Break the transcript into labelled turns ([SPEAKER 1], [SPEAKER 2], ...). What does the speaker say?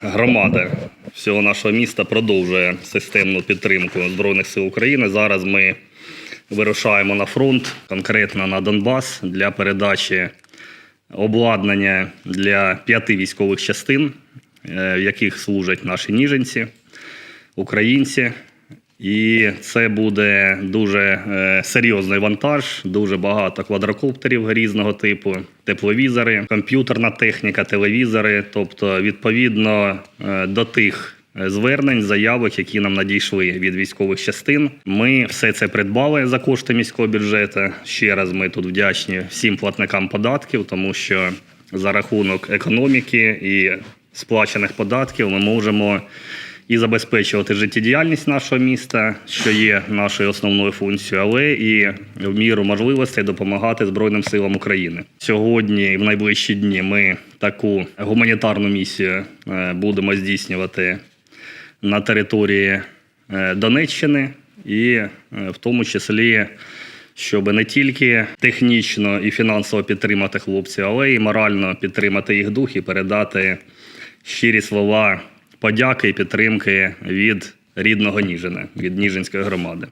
[SPEAKER 1] Громада всього нашого міста продовжує системну підтримку Збройних сил України. Зараз ми вирушаємо на фронт, конкретно на Донбас, для передачі обладнання для п'яти військових частин, е, в яких служать наші ніженці, українці. І це буде дуже е, серйозний вантаж, дуже багато квадрокоптерів різного типу, тепловізори, комп'ютерна техніка, телевізори. Тобто, відповідно е, до тих е, звернень, заявок, які нам надійшли від військових частин, ми все це придбали за кошти міського бюджету. Ще раз ми тут вдячні всім платникам податків, тому що за рахунок економіки і сплачених податків ми можемо і забезпечувати життєдіяльність нашого міста, що є нашою основною функцією, але і в міру можливостей допомагати Збройним силам України. Сьогодні і в найближчі дні ми таку гуманітарну місію е, будемо здійснювати на території е, Донеччини, і е, в тому числі. Щоб не тільки технічно і фінансово підтримати хлопців, але й морально підтримати їх дух і передати щирі слова подяки і підтримки від рідного Ніжина, від Ніжинської громади.